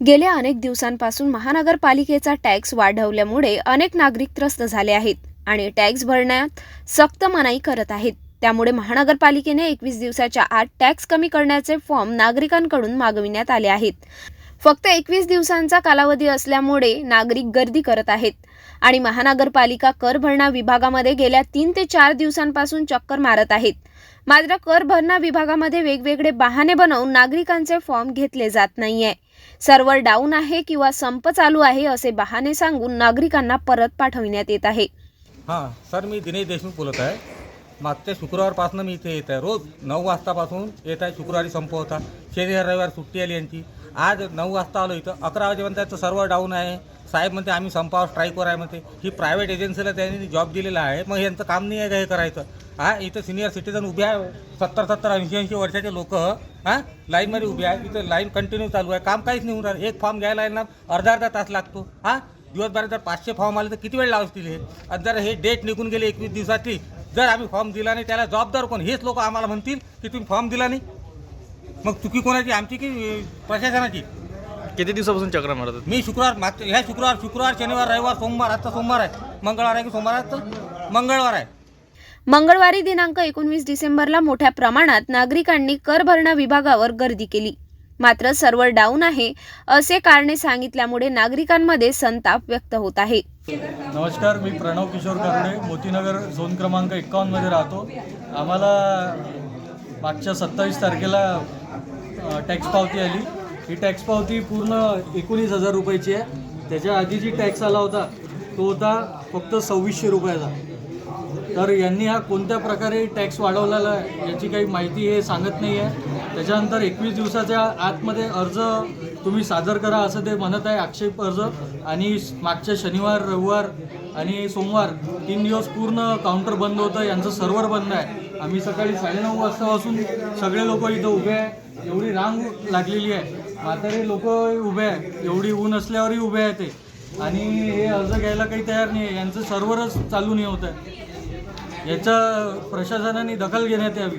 गेल्या अनेक दिवसांपासून महानगरपालिकेचा टॅक्स वाढवल्यामुळे अनेक नागरिक त्रस्त झाले आहेत आणि टॅक्स भरण्यात सक्त मनाई करत आहेत. त्यामुळे महानगरपालिकेने एकवीस दिवसाच्या आत टॅक्स कमी करण्याचे फॉर्म नागरिकांकडून मागविण्यात आले आहेत. फक्त एकवीस दिवसांचा कालावधी असल्यामुळे नागरिक गर्दी करत आहेत. आणि महानगरपालिका कर भरणा विभागामध्ये गेल्या तीन ते चार दिवसांपासून चक्कर मारत आहेत. मात्र कर भरणा विभागामध्ये वेगवेगळे बहाणे बनवून नागरिकांचे फॉर्म घेतले जात नाहीये. सर्व्हर डाऊन आहे किंवा संप चालू आहे असे बहाणे सांगून नागरिकांना परत पाठविण्यात येत आहे. हां सर मी दिनेश देशमुख बोलत आहे. मागच्या शुक्रवारपासून मी इथे येत आहे. रोज नऊ वाजतापासून येत आहे. शुक्रवारी संप होता. शनिवार रविवार सुट्टी आली यांची. आज नऊ वाजता आलो इथं. अकरा वाजेपर्यंत त्याचं सर्व्हर डाऊन आहे. साहेब म्हणते आम्ही संपावर स्ट्राईकवर आहे. म्हणते ही प्रायव्हेट एजन्सीला त्यांनी जॉब दिलेला आहे मग यांचं काम नाही आहे का हे करायचं? हा इथं सिनियर सिटीजन उभे आहे. सत्तर सत्तर ऐंशी ऐंशी वर्षाचे लोक हां लाईनमध्ये उभे आहे इथं लाईन कंटिन्यू चालू आहे. काम काहीच नाही होणार. एक फॉर्म घ्यायला येणार. अर्धा अर्धा तास लागतो. हां दिवसभरात जर पाचशे फॉर्म आले तर किती वेळ लावतील हे? आणि जर हे डेट निघून गेले एकवीस दिवसाची जर आम्ही फॉर्म दिला नाही त्याला जबाबदार कोण? हेच लोक आम्हाला म्हणतील की तुम्ही फॉर्म दिला नाही. मग चुकी कोणाची? आमची की प्रशासनाची? किती दिवसापासून चक्र मारतात मी शुक्रवार मागच्या ह्या शुक्रवार शुक्रवार शनिवार रविवार सोमवार आता सोमवार आहे. मंगळवार आहे की सोमवार आहे मंगळवार आहे. मंगळवारी दिनांक एकोणवीस डिसेंबरला मोठ्या प्रमाणात नागरिकांनी कर भरणा विभागावर गर्दी केली. मात्र सर्व्हर डाऊन आहे असे कारणे सांगितल्यामुळे नागरिकांमध्ये संताप व्यक्त होत आहे. नमस्कार मी प्रणव किशोर करडे मोतीनगर झोन क्रमांक एक्कावन्नमध्ये राहतो. आम्हाला मागच्या सत्तावीस तारखेला टॅक्स पावती आली. ही टॅक्स पावती पूर्ण एकोणीस हजार रुपयाची आहे. त्याच्या आधी जी टॅक्स आला होता तो होता फक्त सव्वीसशे रुपयाचा. तर यांनी हा कोणत्या प्रकारे टॅक्स वाढवलेला आहे याची काही माहिती हे सांगत नाही आहे त्याच्यानंतर एकवीस दिवसाच्या आतमध्ये अर्ज तुम्ही सादर करा असं ते म्हणत आहे आक्षेप अर्ज. आणि मागच्या शनिवार रविवार आणि सोमवार तीन दिवस पूर्ण काउंटर बंद होतं यांचं सर्व्हर बंद आहे. आम्ही सकाळी साडेनऊ वाजतापासून सगळे लोक इथं उभे आहे. एवढी रांग लागलेली आहे. म्हातारे लोक उभे आहे. एवढी ऊन असल्यावरही उभे आहे ते. आणि हे अर्ज घ्यायला काही तयार नाही आहे. यांचं सर्व्हरच चालू नाही होत आहे. याच्या प्रशासनाने दखल घेण्यात यावी.